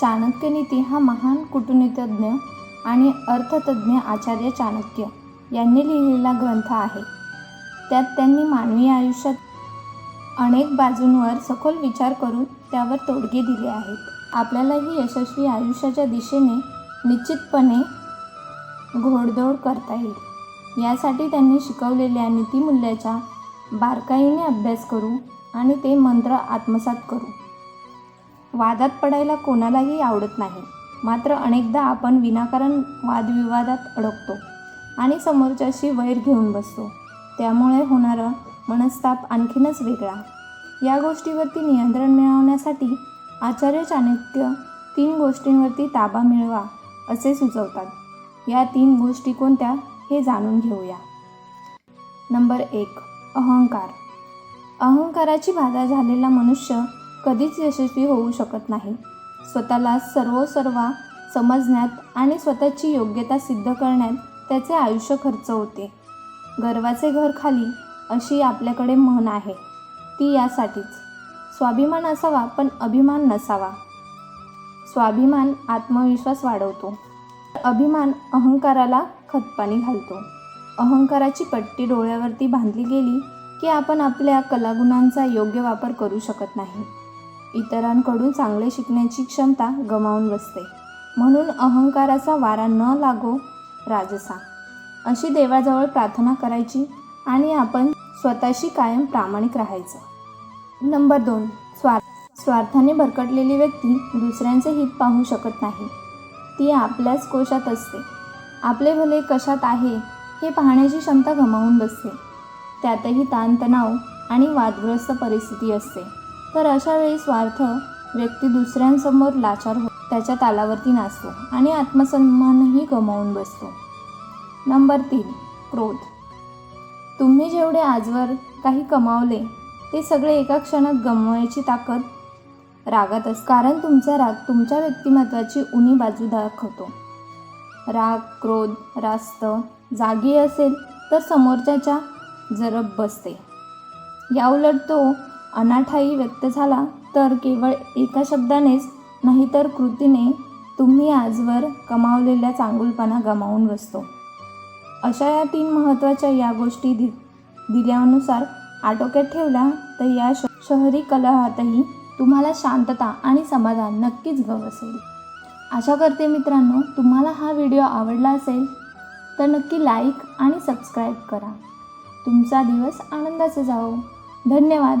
चाणक्यनीती हा महान कुटुनीतज्ञ आणि अर्थतज्ञ आचार्य चाणक्य यांनी लिहिलेला ग्रंथ आहे. त्यात त्यांनी मानवी आयुष्यात अनेक बाजूंवर सखोल विचार करून त्यावर तोडगे दिले आहेत. आपल्यालाही यशस्वी आयुष्याच्या दिशेने निश्चितपणे घोडदौड करता येईल. यासाठी त्यांनी शिकवलेल्या नीतिमूल्याचा बारकाईने अभ्यास करू आणि ते मंत्र आत्मसात करू. वादात पडायला कोणालाही आवडत नाही. मात्र अनेकदा आपण विनाकारण वादविवादात अडकतो आणि समोरच्याशी वैर घेऊन बसतो. त्यामुळे होणारं मनस्ताप आणखीनच वेगळा. या गोष्टीवरती नियंत्रण मिळवण्यासाठी आचार्य चाणक्य तीन गोष्टींवरती ताबा मिळवा असे सुचवतात. या तीन गोष्टी कोणत्या हे जाणून घेऊया. नंबर एक अहंकार. अहंकाराची बाधा झालेला मनुष्य कधीच यशस्वी होऊ शकत नाही. स्वतःला सर्वसर्वा समजण्यात आणि स्वतःची योग्यता सिद्ध करण्यात त्याचे आयुष्य खर्च होते. गर्वाचे घर खाली अशी आपल्याकडे म्हण आहे. ती यासाठीच. स्वाभिमान असावा पण अभिमान नसावा. स्वाभिमान आत्मविश्वास वाढवतो. अभिमान अहंकाराला खतपाणी घालतो. अहंकाराची पट्टी डोळ्यावरती बांधली गेली की आपण आपल्या कलागुणांचा योग्य वापर करू शकत नाही. इतरांकडून चांगले शिकण्याची क्षमता गमावून बसते. म्हणून अहंकाराचा वारा न लागो राजसा. अशी देवाजवळ प्रार्थना करायची आणि आपण स्वतःशी कायम प्रामाणिक राहायचं. नंबर दोन. स्वार्थ. स्वार्थाने भरकटलेली व्यक्ती दुसऱ्यांचे हित पाहू शकत नाही. ती आपल्याच कोशात असते. आपले भले कशात आहे हे पाहण्याची क्षमता गमावून बसते. त्यातही ताणतणाव आणि वादग्रस्त परिस्थिती असते. तर अशा वेळी स्वार्थ व्यक्ती दुसऱ्यांसमोर लाचार हो त्याच्या तालावरती नाचतो आणि आत्मसन्मानही गमावून बसतो. नंबर तीन क्रोध. तुम्ही जेवढे आजवर काही कमावले ते सगळे एका क्षणात गमवायची ताकद रागात असते कारण तुमचा राग तुमच्या व्यक्तिमत्वाची उणी बाजू दाखवतो. राग क्रोध रास्त जागी असेल तर समोरच्याच्या जरब बसते. याउलट तो अनाठाई व्यक्त झाला तर केवळ एका शब्दानेच नाहीतर कृतीने तुम्ही आजवर कमावलेल्या चांगुलपणा गमावून बसतो. अशा या तीन महत्त्वाच्या या गोष्टी दि दिल्यानुसार आटोक्यात ठेवल्या तर या श शहरी कलहातही तुम्हाला शांतता आणि समाधान नक्कीच गवसेल. आशा करते मित्रांनो तुम्हाला हा व्हिडिओ आवडला असेल तर नक्की लाईक आणि सबस्क्राईब करा. तुमचा दिवस आनंदाचा जाओ धन्यवाद.